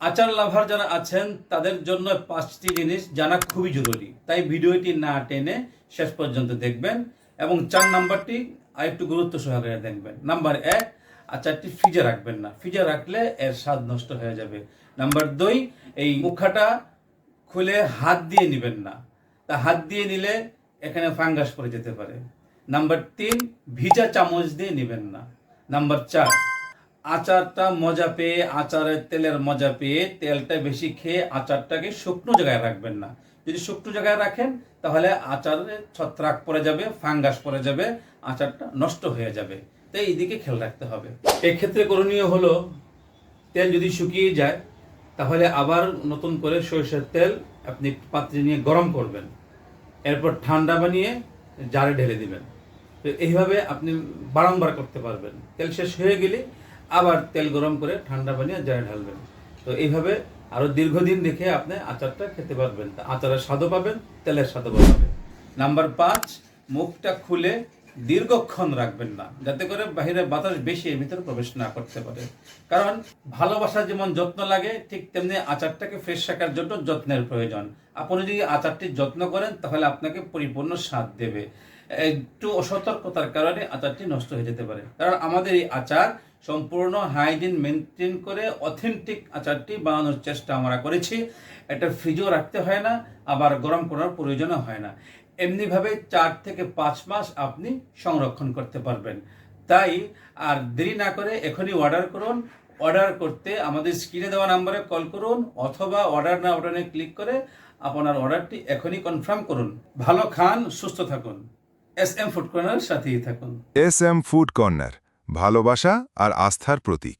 আচার লাভার যারা আছেন, তাদের জন্য পাঁচটি জিনিস জানা খুবই জরুরি। তাই ভিডিওটি না টেনে শেষ পর্যন্ত দেখবেন এবং চার নাম্বারটি আরেকটু গুরুত্ব সহকারে দেখবেন। নাম্বার এক, আচারটি ফ্রিজে রাখবেন না। ফ্রিজে রাখলে এর স্বাদ নষ্ট হয়ে যাবে। নাম্বার দুই, এই মুখাটা খুলে হাত দিয়ে নেবেন না। তা হাত দিয়ে নিলে এখানে ফাঙ্গাস পড়ে যেতে পারে। নাম্বার তিন, ভিজা চামচ দিয়ে নেবেন না। নাম্বার চার আচারটা মজা পেয়ে, আচারের তেলের মজা পেয়ে তেলটা বেশি খেয়ে আচারটাকে শুকনো জায়গায় রাখবেন না। যদি শুকনো জায়গায় রাখেন, তাহলে আচারে ছত্রাক পড়ে যাবে, ফাঙ্গাস পড়ে যাবে, আচারটা নষ্ট হয়ে যাবে। তাই এইদিকে খেয়াল রাখতে হবে। এক্ষেত্রে করণীয় হলো, তেল যদি শুকিয়ে যায়, তাহলে আবার নতুন করে সরিষার তেল আপনি পাত্রে নিয়ে গরম করবেন। এরপর ঠান্ডা বানিয়ে জারে ঢেলে দিবেন। তো এইভাবে আপনি বারংবার করতে পারবেন। তেল শেষ হয়ে গেলে আবার তেল গরম করে ঠান্ডা বানিয়ে জারে ঢালবেন। তো এইভাবে আরও দীর্ঘদিন রেখে আপনি আচারটা খেতে পারবেন। আচারের স্বাদও পাবেন, তেলের স্বাদও পাবেন। নাম্বার পাঁচ, মুখটা খুলে দীর্ঘক্ষণ রাখবেন না, যাতে করে বাহিরে বাতাস বেশি এর ভিতরে প্রবেশ না করতে পারে। কারণ ভালোবাসা যেমন যত্ন লাগে, ঠিক তেমনি আচারটাকে ফ্রেশ রাখার জন্য যত্নের প্রয়োজন। আপনি যদি আচারটির যত্ন করেন, তাহলে আপনাকে পরিপূর্ণ স্বাদ দেবে। একটু অসতর্কতার কারণে আচারটি নষ্ট হয়ে যেতে পারে। কারণ আমাদের এই আচার সম্পূর্ণ হাইজিন মেনটেন করে অথেন্টিক আচারটি বানানোর চেষ্টা আমরা করেছি। এটা ফ্রিজও রাখতে হয় না, আবার গরম করার প্রয়োজনও হয় না। এমনিভাবে চার থেকে পাঁচ মাস আপনি সংরক্ষণ করতে পারবেন। তাই আর দেরি না করে এখনই অর্ডার করুন। অর্ডার করতে আমাদের স্ক্রিনে দেওয়া নাম্বারে কল করুন অথবা অর্ডার না অর্ডারে ক্লিক করে আপনার অর্ডারটি এখনই কনফার্ম করুন। ভালো খান, সুস্থ থাকুন। এস এম ফুড কর্নার সাথেই থাকুন। এস এম ফুড কর্নার ভালোবাসা আর আস্থার প্রতীক।